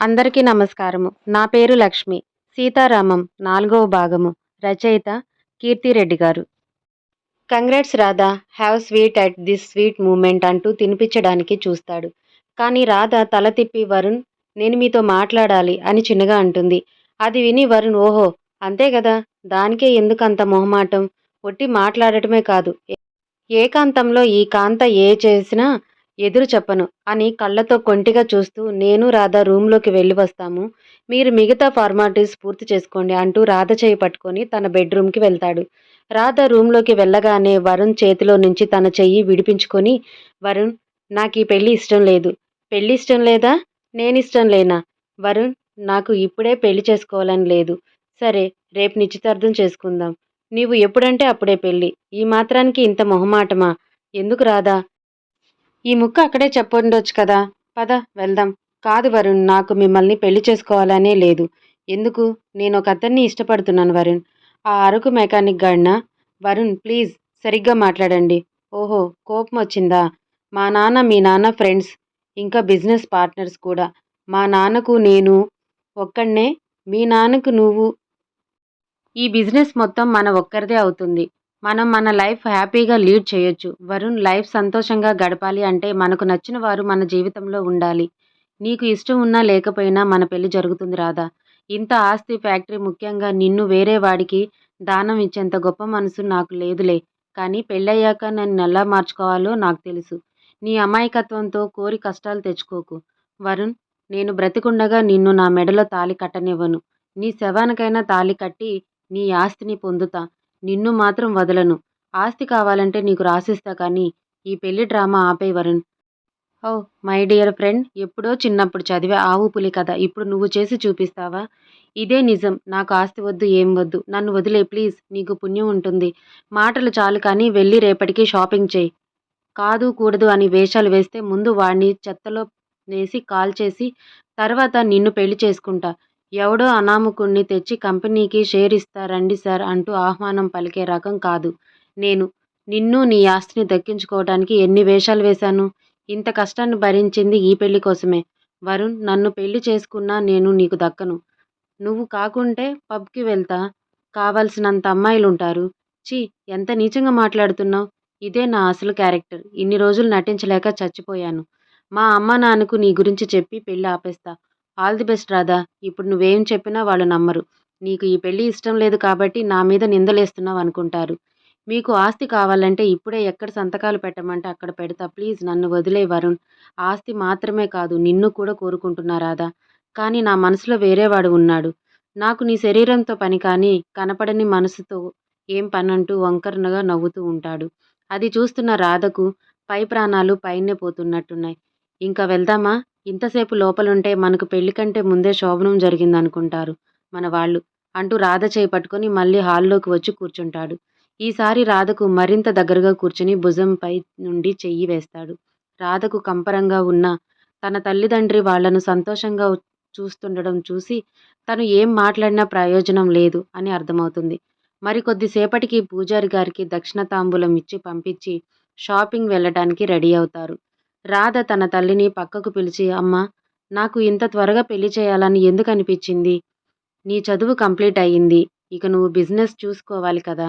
అందరికీ నమస్కారము. నా పేరు లక్ష్మి. సీతారామం నాలుగవ భాగము. రచయిత కీర్తిరెడ్డి గారు. Congrats Radha have sweet at this sweet moment అంటూ తినిపించడానికి చూస్తాడు. కానీ రాధ తల తిప్పి వరుణ్ నేను మీతో మాట్లాడాలి అని చిన్నగా అంటుంది. అది విని వరుణ్ ఓహో అంతే కదా దానికే ఎందుకు అంత మొహమాటం? ఒట్టి మాట్లాడటమే కాదు. ఏకాంతంలో ఈ కాంత ఏ చేసినా ఎదురు చెప్పను. అని కళ్ళతో కొంటిగా చూస్తూ నేను రాధ రూమ్లోకి వెళ్ళి వస్తాము. మీరు మిగతా ఫార్మాలిటీస్ పూర్తి చేసుకోండి అంటూ రాధ చేయి పట్టుకొని తన బెడ్రూమ్కి వెళ్తాడు. రాధ రూమ్లోకి వెళ్ళగానే వరుణ్ చేతిలో నుంచి తన చెయ్యి విడిపించుకొని వరుణ్ నాకు ఈ పెళ్ళి ఇష్టం లేదు. పెళ్ళి ఇష్టం లేదా? నేను ఇష్టం లేనా? వరుణ్ నాకు ఇప్పుడే పెళ్ళి చేసుకోవాలని లేదు. సరే రేపు నిశ్చితార్థం చేసుకుందాం. నీవు ఎప్పుడంటే అప్పుడే పెళ్ళి. ఈ మాత్రానికి ఇంత మొహమాటమా? ఎందుకు రాదా ఈ ముక్క అక్కడే చెప్పుండొచ్చు కదా. పద వెళ్దాం. కాదు వరుణ్ నాకు మిమ్మల్ని పెళ్ళి చేసుకోవాలనే లేదు. ఎందుకు? నేను ఒక అతన్ని ఇష్టపడుతున్నాను వరుణ్. ఆ అరకు మెకానిక్ గాడినా? వరుణ్ ప్లీజ్ సరిగ్గా మాట్లాడండి. ఓహో కోపం వచ్చిందా? మా నాన్న మీ నాన్న ఫ్రెండ్స్ ఇంకా బిజినెస్ పార్ట్నర్స్ కూడా. మా నాన్నకు నేను ఒక్కడనే మీ నాన్నకు నువ్వు. ఈ బిజినెస్ మొత్తం మన ఒక్కరిదే అవుతుంది. మనం మన లైఫ్ హ్యాపీగా లీడ్ చేయొచ్చు. వరుణ్ లైఫ్ సంతోషంగా గడపాలి అంటే మనకు నచ్చిన వారు మన జీవితంలో ఉండాలి. నీకు ఇష్టం ఉన్నా లేకపోయినా మన పెళ్ళి జరుగుతుంది రాదా ఇంత ఆస్తి ఫ్యాక్టరీ ముఖ్యంగా నిన్ను వేరే వాడికి దానం ఇచ్చేంత గొప్ప మనసు నాకు లేదులే. కానీ పెళ్ళయ్యాక నన్ను ఎలా మార్చుకోవాలో నాకు తెలుసు. నీ అమాయకత్వంతో కోరి కష్టాలు తెచ్చుకోకు. వరుణ్ నేను బ్రతికుండగా నిన్ను నా మెడలో తాలి కట్టనివ్వను. నీ శవానికైనా తాలి కట్టి నీ ఆస్తిని పొందుతా. నిన్ను మాత్రం వదలను. ఆస్తి కావాలంటే నీకు రాసిస్తా కానీ ఈ పెళ్ళి డ్రామా ఆపే Varun. Oh my dear friend ఎప్పుడో చిన్నప్పుడు చదివే ఆవు పులి కథ ఇప్పుడు నువ్వు చేసి చూపిస్తావా? ఇదే నిజం. నాకు ఆస్తి వద్దు ఏం వద్దు. నన్ను వదిలే ప్లీజ్. నీకు పుణ్యం ఉంటుంది. మాటలు చాలు కానీ వెళ్ళి రేపటికి షాపింగ్ చేయి. కాదు కూడదు అని వేషాలు వేస్తే ముందు వాడిని చెత్తలో వేసి కాల్ చేసి తర్వాత నిన్ను పెళ్ళి చేసుకుంటా. ఎవడో అనామకుణ్ణి తెచ్చి కంపెనీకి షేర్ ఇస్తా రండి సార్ అంటూ ఆహ్వానం పలికే రకం కాదు. నేను నిన్ను నీ ఆస్తిని దక్కించుకోవడానికి ఎన్ని వేషాలు వేశాను? ఇంత కష్టాన్ని భరించింది ఈ పెళ్ళి కోసమే. వరుణ్ నన్ను పెళ్ళి చేసుకున్నా నేను నీకు దక్కను. నువ్వు కాకుంటే పబ్కి వెళ్తా. కావలసినంత అమ్మాయిలు ఉంటారు చీ ఎంత నీచంగా మాట్లాడుతున్నావు? ఇదే నా అసలు క్యారెక్టర్. ఇన్ని రోజులు నటించలేక చచ్చిపోయాను. మా అమ్మ నాన్నకు నీ గురించి చెప్పి పెళ్ళి ఆపేస్తా. All the best Radha. ఇప్పుడు నువ్వేం చెప్పినా వాళ్ళు నమ్మరు. నీకు ఈ పెళ్ళి ఇష్టం లేదు కాబట్టి నా మీద నిందలేస్తున్నావు అనుకుంటారు. మీకు ఆస్తి కావాలంటే ఇప్పుడే ఎక్కడ సంతకాలు పెట్టమంటే అక్కడ పెడతా. ప్లీజ్ నన్ను వదిలే వరుణ్. ఆస్తి మాత్రమే కాదు నిన్ను కూడా కోరుకుంటున్నా రాధా. కానీ నా మనసులో వేరేవాడు ఉన్నాడు. నాకు నీ శరీరంతో పని కానీ కనపడని మనసుతో ఏం పనంటూ వంకరనగా నవ్వుతూ ఉంటాడు. అది చూస్తున్న రాధకు పై ప్రాణాలు పైనే పోతున్నట్టున్నాయి. ఇంకా వెళ్దామా? ఇంతసేపు లోపలుంటే మనకు పెళ్ళి కంటే ముందే శోభనం జరిగిందనుకుంటారు మన వాళ్ళు అంటూ రాధ చేయి మళ్ళీ హాల్లోకి వచ్చి కూర్చుంటాడు. ఈసారి రాధకు మరింత దగ్గరగా కూర్చుని భుజంపై నుండి చెయ్యి వేస్తాడు. రాధకు కంపరంగా ఉన్న తన తల్లిదండ్రి వాళ్ళను సంతోషంగా చూస్తుండడం చూసి తను ఏం మాట్లాడినా ప్రయోజనం లేదు అని అర్థమవుతుంది. మరికొద్దిసేపటికి పూజారి గారికి దక్షిణ తాంబూలం ఇచ్చి పంపించి షాపింగ్ వెళ్ళడానికి రెడీ అవుతారు. రాధ తన తల్లిని పక్కకు పిలిచి అమ్మ నాకు ఇంత త్వరగా పెళ్ళి చేయాలని ఎందుకు అనిపించింది? నీ చదువు కంప్లీట్ అయ్యింది ఇక నువ్వు బిజినెస్ చూసుకోవాలి కదా.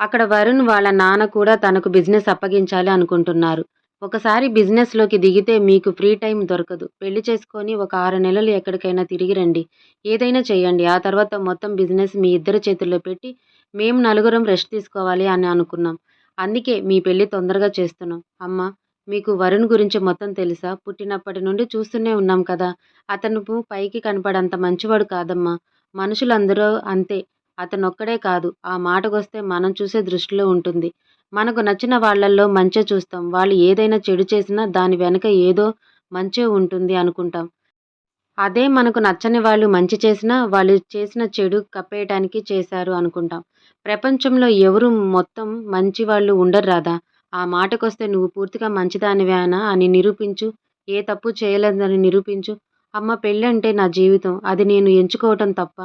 అక్కడ వరుణ్ వాళ్ళ నాన్న కూడా తనకు బిజినెస్ అప్పగించాలి అనుకుంటున్నారు. ఒకసారి బిజినెస్లోకి దిగితే మీకు ఫ్రీ టైం దొరకదు. పెళ్ళి చేసుకొని ఒక ఆరు నెలలు ఎక్కడికైనా తిరిగి రండి. ఏదైనా చేయండి. ఆ తర్వాత మొత్తం బిజినెస్ మీ ఇద్దరి చేతుల్లో పెట్టి మేము నలుగురం రెస్ట్ తీసుకోవాలి అని అనుకున్నాం. అందుకే మీ పెళ్ళి తొందరగా చేస్తున్నాం. అమ్మ మీకు వరుణ్ గురించి మొత్తం తెలుసా? పుట్టినప్పటి నుండి చూస్తూనే ఉన్నాం కదా. అతను పైకి కనపడంత మంచివాడు కాదమ్మా. మనుషులందరూ అంతే. అతనొక్కడే కాదు. ఆ మాటకొస్తే మనం చూసే దృష్టిలో ఉంటుంది. మనకు నచ్చిన వాళ్ళల్లో మంచే చూస్తాం. వాళ్ళు ఏదైనా చెడు చేసినా దాని వెనక ఏదో మంచే ఉంటుంది అనుకుంటాం. అదే మనకు నచ్చని వాళ్ళు మంచి చేసినా వాళ్ళు చేసిన చెడు కప్పేయటానికి చేశారు అనుకుంటాం. ప్రపంచంలో ఎవరు మొత్తం మంచి వాళ్ళు ఉండరు రాదా ఆ మాటకొస్తే నువ్వు పూర్తిగా మంచిదానివేనా అని నిరూపించు. ఏ తప్పు చేయలేదని నిరూపించు. అమ్మ పెళ్ళంటే నా జీవితం. అది నేను ఎంచుకోవటం తప్ప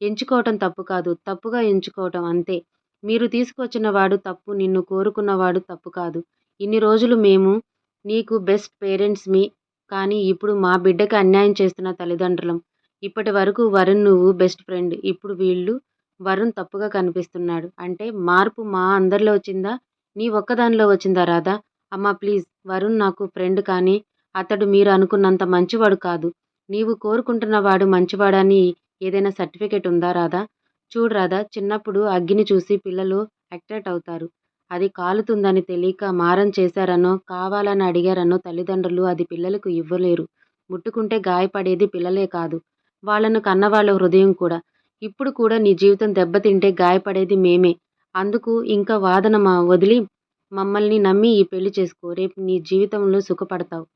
ఎంచుకోవటం తప్పు కాదు. తప్పుగా ఎంచుకోవటం అంతే. మీరు తీసుకొచ్చిన వాడు తప్పు నిన్ను కోరుకున్నవాడు తప్పు కాదు. ఇన్ని రోజులు మేము నీకు బెస్ట్ పేరెంట్స్ మీ కానీ ఇప్పుడు మా బిడ్డకి అన్యాయం చేస్తున్న తల్లిదండ్రులం. ఇప్పటి వరకు వరుణ్ నువ్వు బెస్ట్ ఫ్రెండ్. ఇప్పుడు వీళ్ళు వరుణ్ తప్పుగా కనిపిస్తున్నాడు. అంటే మార్పు మా అందరిలో వచ్చిందా? నీ ఒక్కదానిలో వచ్చిందా రాధా? అమ్మా ప్లీజ్. వరుణ్ నాకు ఫ్రెండ్ కానీ అతడు మీరు అనుకున్నంత మంచివాడు కాదు. నీవు కోరుకుంటున్న వాడు మంచివాడని ఏదైనా సర్టిఫికేట్ ఉందా రాధా? చూడు రాధా చిన్నప్పుడు అగ్గిని చూసి పిల్లలు అట్రాక్ట్ అవుతారు. అది కాలుతుందని తెలియక మారం చేశారనో కావాలని అడిగారనో తల్లిదండ్రులు అది పిల్లలకు ఇవ్వలేరు. ముట్టుకుంటే గాయపడేది పిల్లలే కాదు. వాళ్ళను కన్నవాళ్ళ హృదయం కూడా. ఇప్పుడు కూడా నీ జీవితం దెబ్బతింటే గాయపడేది మేమే. అందుకు ఇంకా వాదన మా వదిలి మమ్మల్ని నమ్మి ఈ పెళ్ళి చేసుకో. రేపు నీ జీవితంలో సుఖపడతావు.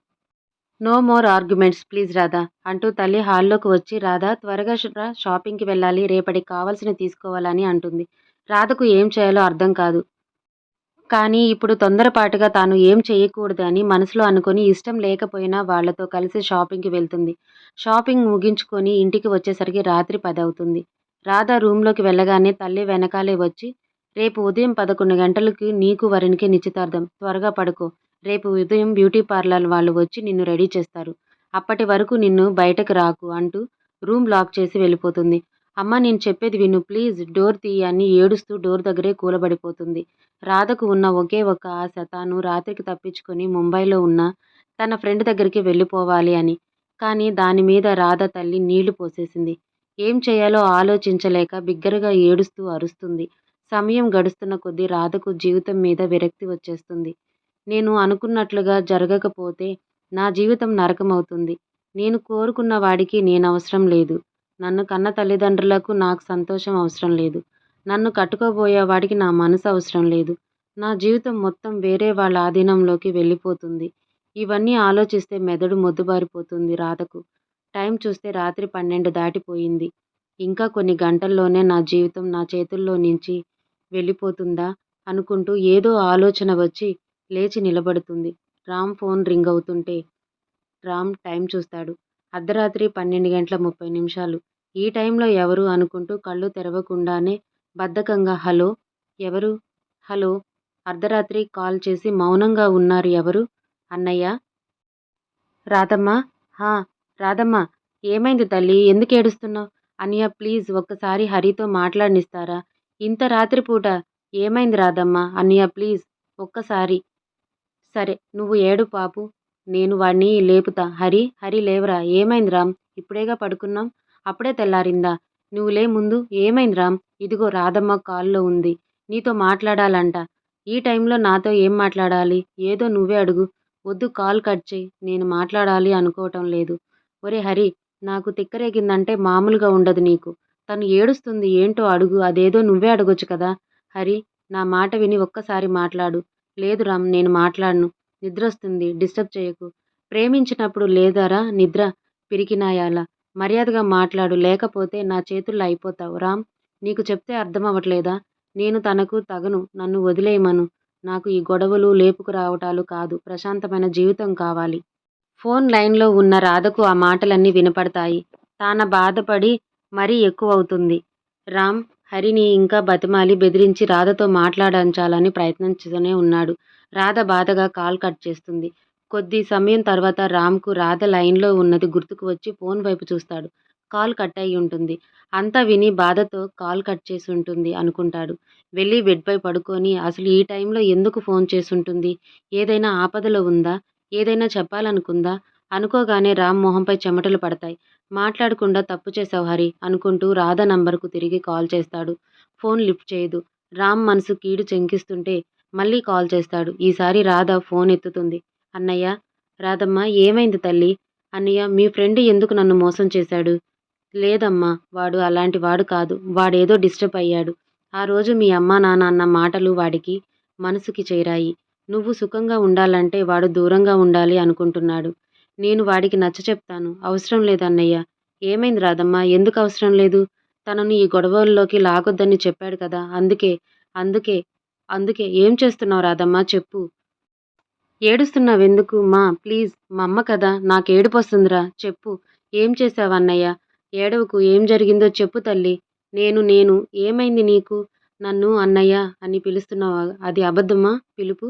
No more arguments please Radha అంటూ తల్లి హాల్లోకి వచ్చి రాధా త్వరగా షాపింగ్కి వెళ్ళాలి రేపటికి కావాల్సినవి తీసుకోవాలని అంటుంది. రాధకు ఏం చేయాలో అర్థం కాదు. కానీ ఇప్పుడు తొందరపాటుగా తాను ఏం చేయకూడదని మనసులో అనుకొని ఇష్టం లేకపోయినా వాళ్ళతో కలిసి షాపింగ్కి వెళ్తుంది. షాపింగ్ ముగించుకొని ఇంటికి వచ్చేసరికి రాత్రి పది అవుతుంది రాధ రూమ్లోకి వెళ్ళగానే తల్లి వెనకాలే వచ్చి రేపు ఉదయం పదకొండు గంటలకి నీకు వరునికి నిశ్చితార్థం. త్వరగా పడుకో. రేపు ఉదయం బ్యూటీ పార్లర్ వాళ్ళు వచ్చి నిన్ను రెడీ చేస్తారు. అప్పటి వరకు నిన్ను బయటకు రాకు అంటూ రూమ్ లాక్ చేసి వెళ్ళిపోతుంది. అమ్మ నేను చెప్పేది విను. ప్లీజ్ డోర్ తీయి అని ఏడుస్తూ డోర్ దగ్గరే కూలబడిపోతుంది. రాధకు ఉన్న ఒకే ఒక ఆశ తాను రాత్రికి తప్పించుకొని ముంబైలో ఉన్న తన ఫ్రెండ్ దగ్గరికి వెళ్ళిపోవాలి అని. కానీ దాని మీద రాధ తల్లి నీళ్ళు పోసేసింది. ఏం చేయాలో ఆలోచించలేక బిగ్గరగా ఏడుస్తూ అరుస్తుంది. సమయం గడుస్తున్న కొద్దీ రాధకు జీవితం మీద విరక్తి వచ్చేస్తుంది. నేను అనుకున్నట్లుగా జరగకపోతే నా జీవితం నరకమవుతుంది. నేను కోరుకున్న వాడికి నేను అవసరం లేదు. నన్ను కన్న తల్లిదండ్రులకు నాకు సంతోషం అవసరం లేదు. నన్ను కట్టుకోబోయే వాడికి నా మనసు అవసరం లేదు. నా జీవితం మొత్తం వేరే వాళ్ళ ఆధీనంలోకి వెళ్ళిపోతుంది. ఇవన్నీ ఆలోచిస్తే మెదడు మొద్దుబారిపోతుంది రాధకు. టైం చూస్తే రాత్రి పన్నెండు దాటిపోయింది. ఇంకా కొన్ని గంటల్లోనే నా జీవితం నా చేతుల్లో నుంచి వెళ్ళిపోతుందా? అనుకుంటూ ఏదో ఆలోచన వచ్చి లేచి నిలబడుతుంది. రామ్ ఫోన్ రింగ్ అవుతుంటే రామ్ టైం చూస్తాడు. అర్ధరాత్రి పన్నెండు గంటల ముప్పై నిమిషాలు. ఈ టైంలో ఎవరు అనుకుంటూ కళ్ళు తెరవకుండానే బద్ధకంగా హలో ఎవరు? హలో అర్ధరాత్రి కాల్ చేసి మౌనంగా ఉన్నారు ఎవరు? అన్నయ్య? రాధమ్మ? హా రాధమ్మ ఏమైంది తల్లి? ఎందుకు ఏడుస్తున్నావు? అన్నయ్య ప్లీజ్ ఒక్కసారి హరితో మాట్లాడినిస్తారా? ఇంత రాత్రిపూట ఏమైంది రాదమ్మా అన్నయ్య ప్లీజ్ ఒక్కసారి. సరే నువ్వు ఏడు పాపు నేను వాడిని లేపుతా. హరి హరి లేవరా? ఏమైంది రామ్? ఇప్పుడేగా పడుకున్నాం? అప్పుడే తెల్లారిందా? నువ్వు లే ముందు. ఏమైంది రామ్? ఇదిగో రాధమ్మ కాల్లో ఉంది. నీతో మాట్లాడాలంట. ఈ టైంలో నాతో ఏం మాట్లాడాలి? ఏదో నువ్వే అడుగు. వద్దు కాల్ కట్ చేయి. నేను మాట్లాడాలి అనుకోవటం లేదు. ఒరే హరి నాకు తిక్కరేగిందంటే మామూలుగా ఉండదు నీకు. తను ఏడుస్తుంది ఏంటో అడుగు అదేదో నువ్వే అడగొచ్చు కదా. హరి నా మాట విని ఒక్కసారి మాట్లాడు. లేదు రామ్ నేను మాట్లాడను. నిద్రొస్తుంది డిస్టర్బ్ చేయకు. ప్రేమించినప్పుడు లేదారా? నిద్ర పిరికినాయాల? మర్యాదగా మాట్లాడు లేకపోతే నా చేతుల్లో అయిపోతావు. రామ్ నీకు చెప్తే అర్థమవ్వట్లేదా? నేను తనకు తగను నన్ను వదిలేయమను. నాకు ఈ గొడవలు లేపుకు రావటాలు కాదు. ప్రశాంతమైన జీవితం కావాలి. ఫోన్ లైన్లో ఉన్న రాధకు ఆ మాటలన్నీ వినపడతాయి. తాన బాధపడి మరీ ఎక్కువవుతుంది. రామ్ హరిని ఇంకా బతిమాలి బెదిరించి రాధతో మాట్లాడించాలని ప్రయత్నించుతూనే ఉన్నాడు. రాధ బాధగా కాల్ కట్ చేస్తుంది. కొద్ది సమయం తర్వాత రామ్కు రాధ లైన్లో ఉన్నది గుర్తుకు వచ్చి ఫోన్ వైపు చూస్తాడు. కాల్ కట్ అయి ఉంటుంది. అంతా విని బాధతో కాల్ కట్ చేసి ఉంటుంది అనుకుంటాడు. వెళ్ళి బెడ్పై పడుకొని అసలు ఈ టైంలో ఎందుకు ఫోన్ చేసుంటుంది ఏదైనా ఆపదలో ఉందా? ఏదైనా చెప్పాలనుకుందా? అనుకోగానే రామ్ మొహంపై చెమటలు పడతాయి. మాట్లాడకుండా తప్పు చేసావు హరి అనుకుంటూ రాధ నంబర్కు తిరిగి కాల్ చేస్తాడు. ఫోన్ లిఫ్ట్ చేయదు. రామ్ మనసు కీడు చెంకిస్తుంటే మళ్ళీ కాల్ చేస్తాడు. ఈసారి రాధ ఫోన్ ఎత్తుతుంది. అన్నయ్య రాధమ్మ ఏమైంది తల్లి? అన్నయ్య మీ ఫ్రెండ్ ఎందుకు నన్ను మోసం చేశాడు? లేదమ్మా వాడు అలాంటి వాడు కాదు. వాడేదో డిస్టర్బ్ అయ్యాడు. ఆ రోజు మీ అమ్మా నాన్న అన్న మాటలు వాడికి మనసుకి చేరాయి. నువ్వు సుఖంగా ఉండాలంటే వాడు దూరంగా ఉండాలి అనుకుంటున్నాడు. నేను వాడికి నచ్చ చెప్తాను. అవసరం లేదు అన్నయ్య ఏమైంది రాదమ్మా ఎందుకు అవసరం లేదు? తనను ఈ గొడవల్లోకి లాగొద్దని చెప్పాడు కదా. అందుకే అందుకే అందుకే. ఏం చేస్తున్నావు రాదమ్మా చెప్పు. ఏడుస్తున్నావెందుకు? మా ప్లీజ్. మా అమ్మ కదా. నాకు ఏడుపు వస్తుందిరా. చెప్పు. ఏం చేసావు ఏడవకు. ఏం జరిగిందో చెప్పు తల్లి. నేను నేను. ఏమైంది నీకు? నన్ను అన్నయ్య అని పిలుస్తున్నావా? అది అబద్ధమా? పిలుపు?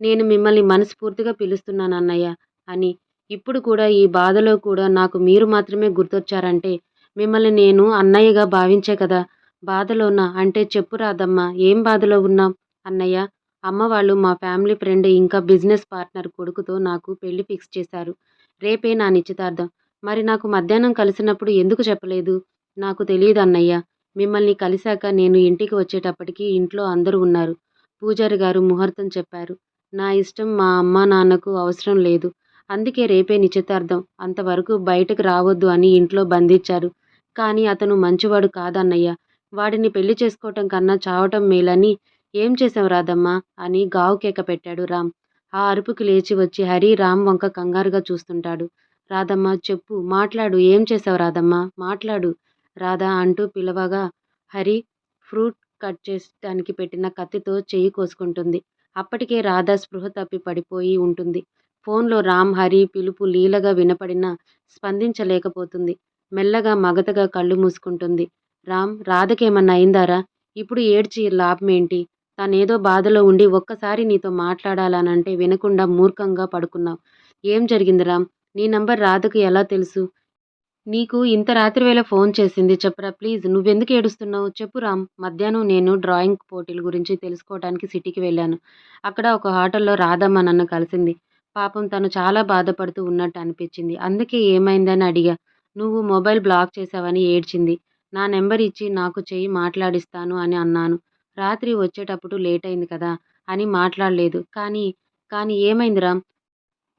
నేను మిమ్మల్ని మనస్ఫూర్తిగా పిలుస్తున్నాను అన్నయ్య అని ఇప్పుడు కూడా ఈ బాధలో కూడా నాకు మీరు మాత్రమే గుర్తొచ్చారంటే మిమ్మల్ని నేను అన్నయ్యగా భావించే కదా బాధలోనా. అంటే చెప్పు రాదమ్మా ఏం బాధలో ఉన్నాం అన్నయ్య అమ్మ వాళ్ళు మా ఫ్యామిలీ ఫ్రెండ్ ఇంకా బిజినెస్ పార్ట్నర్ కొడుకుతో నాకు పెళ్ళి ఫిక్స్ చేశారు. రేపే నా నిశ్చితార్థం. మరి నాకు మధ్యాహ్నం కలిసినప్పుడు ఎందుకు చెప్పలేదు? నాకు తెలియదు అన్నయ్య. మిమ్మల్ని కలిశాక నేను ఇంటికి వచ్చేటప్పటికి ఇంట్లో అందరూ ఉన్నారు. పూజారి గారు ముహూర్తం చెప్పారు. నా ఇష్టం మా అమ్మ నాన్నకు అవసరం లేదు. అందుకే రేపే నిశ్చితార్థం. అంతవరకు బయటకు రావద్దు అని ఇంట్లో బంధించారు. కానీ అతను మంచివాడు కాదన్నయ్య. వాడిని పెళ్ళి చేసుకోవటం కన్నా చావటం మేలని ఏం చేసావు రాదమ్మా అని గావు కేక పెట్టాడు రామ్. ఆ అరుపుకి లేచి వచ్చి హరి రామ్ వంక కంగారుగా చూస్తుంటాడు. రాధమ్మ చెప్పు మాట్లాడు ఏం చేసావు రాధమ్మ? మాట్లాడు. రాధా అంటూ పిలవగా హరి ఫ్రూట్ కట్ చేయడానికి పెట్టిన కత్తితో చెయ్యి కోసుకుంటుంది. అప్పటికే రాధ స్పృహ తప్పి పడిపోయి ఉంటుంది. ఫోన్లో రామ్ హరి పిలుపు లీలగా వినపడినా స్పందించలేకపోతుంది. మెల్లగా మగతగా కళ్ళు మూసుకుంటుంది. రామ్ రాధకేమన్నా అయిందారా? ఇప్పుడు ఏడ్చి లాభమేంటి? తనేదో బాధలో ఉండి ఒక్కసారి నీతో మాట్లాడాలనంటే వినకుండా మూర్ఖంగా పడుకున్నావు. ఏం జరిగింది రామ్? నీ నంబర్ రాధకు ఎలా తెలుసు? నీకు ఇంత రాత్రి వేళ ఫోన్ చేసింది చెప్పరా ప్లీజ్? నువ్వెందుకు ఏడుస్తున్నావు? చెప్పు రామ్. మధ్యాహ్నం నేను డ్రాయింగ్ పోటీల గురించి తెలుసుకోవడానికి సిటీకి వెళ్ళాను. అక్కడ ఒక హోటల్లో రాధమ్మ నన్ను కలిసింది. పాపం తను చాలా బాధపడుతూ ఉన్నట్టు అనిపించింది. అందుకే ఏమైందని అడిగా. నువ్వు మొబైల్ బ్లాక్ చేసావని ఏడ్చింది. నా నెంబర్ ఇచ్చి నాకు చెయ్యి మాట్లాడిస్తాను అని అన్నాను. రాత్రి వచ్చేటప్పుడు లేట్ అయింది కదా అని మాట్లాడలేదు. కానీ కానీ ఏమైందిరా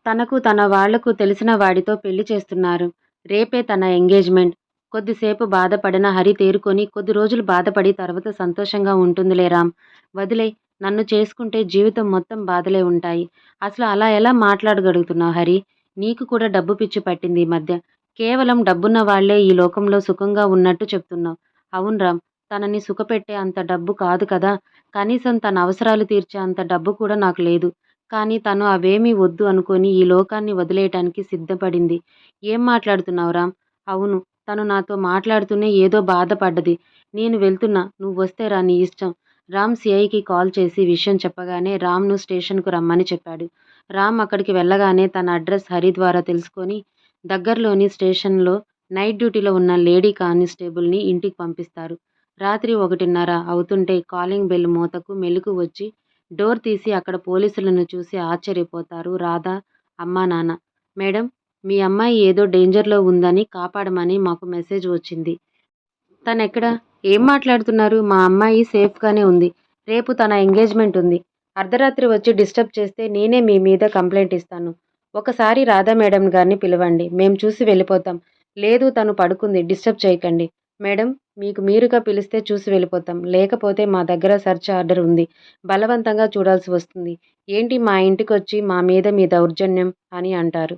తనకు తన వాళ్ళకు తెలిసిన వాడితో పెళ్ళి చేస్తున్నారు. రేపే తన ఎంగేజ్మెంట్. కొద్దిసేపు బాధపడిన హరి తేరుకొని కొద్ది రోజులు బాధపడి తర్వాత సంతోషంగా ఉంటుందిలే రామ్. వదిలే నన్ను చేసుకుంటే జీవితం మొత్తం బాధలే ఉంటాయి. అసలు అలా ఎలా మాట్లాడగలుగుతున్నావు హరి? నీకు కూడా డబ్బు పిచ్చి పట్టింది ఈ మధ్య. కేవలం డబ్బున్న వాళ్ళే ఈ లోకంలో సుఖంగా ఉన్నట్టు చెప్తున్నావు. అవును రామ్ తనని సుఖపెట్టే అంత డబ్బు కాదు కదా. కనీసం తన అవసరాలు తీర్చే అంత డబ్బు కూడా నాకు లేదు. కానీ తను అవేమీ వద్దు అనుకొని ఈ లోకాన్ని వదిలేయటానికి సిద్ధపడింది. ఏం మాట్లాడుతున్నావు రామ్? అవును తను నాతో మాట్లాడుతూనే ఏదో బాధపడ్డది. నేను వెళ్తున్నా నువ్వు వస్తే రా నీ ఇష్టం. రామ్ సిఐకి కాల్ చేసి విషయం చెప్పగానే రామ్ను స్టేషన్కు రమ్మని చెప్పాడు. రామ్ అక్కడికి వెళ్ళగానే తన అడ్రస్ హరి ద్వారా తెలుసుకొని దగ్గరలోని స్టేషన్లో నైట్ డ్యూటీలో ఉన్న లేడీ కానిస్టేబుల్ని ఇంటికి పంపిస్తారు. రాత్రి ఒకటిన్నర అవుతుంటే కాలింగ్ బెల్ మూతకు మెలకు వచ్చి డోర్ తీసి అక్కడ పోలీసులను చూసి ఆశ్చర్యపోతారు రాధా అమ్మా నాన్న. మేడం మీ అమ్మాయి ఏదో డేంజర్లో ఉందని కాపాడమని మాకు మెసేజ్ వచ్చింది. తనెక్కడ? ఏం మాట్లాడుతున్నారు? మా అమ్మాయి సేఫ్గానే ఉంది. రేపు తన ఎంగేజ్మెంట్ ఉంది. అర్ధరాత్రి వచ్చి డిస్టర్బ్ చేస్తే నేనే మీ మీద కంప్లైంట్ ఇస్తాను. ఒకసారి రాధా మేడం గారిని పిలవండి. మేము చూసి వెళ్ళిపోతాం. లేదు తను పడుకుంది. డిస్టర్బ్ చేయకండి. మేడం మీకు మీరుగా పిలిస్తే చూసి వెళ్ళిపోతాం. లేకపోతే మా దగ్గర సర్చ్ ఆర్డర్ ఉంది. బలవంతంగా చూడాల్సి వస్తుంది. ఏంటి మా ఇంటికి వచ్చి మా మీద మీ దౌర్జన్యం అని అంటారు.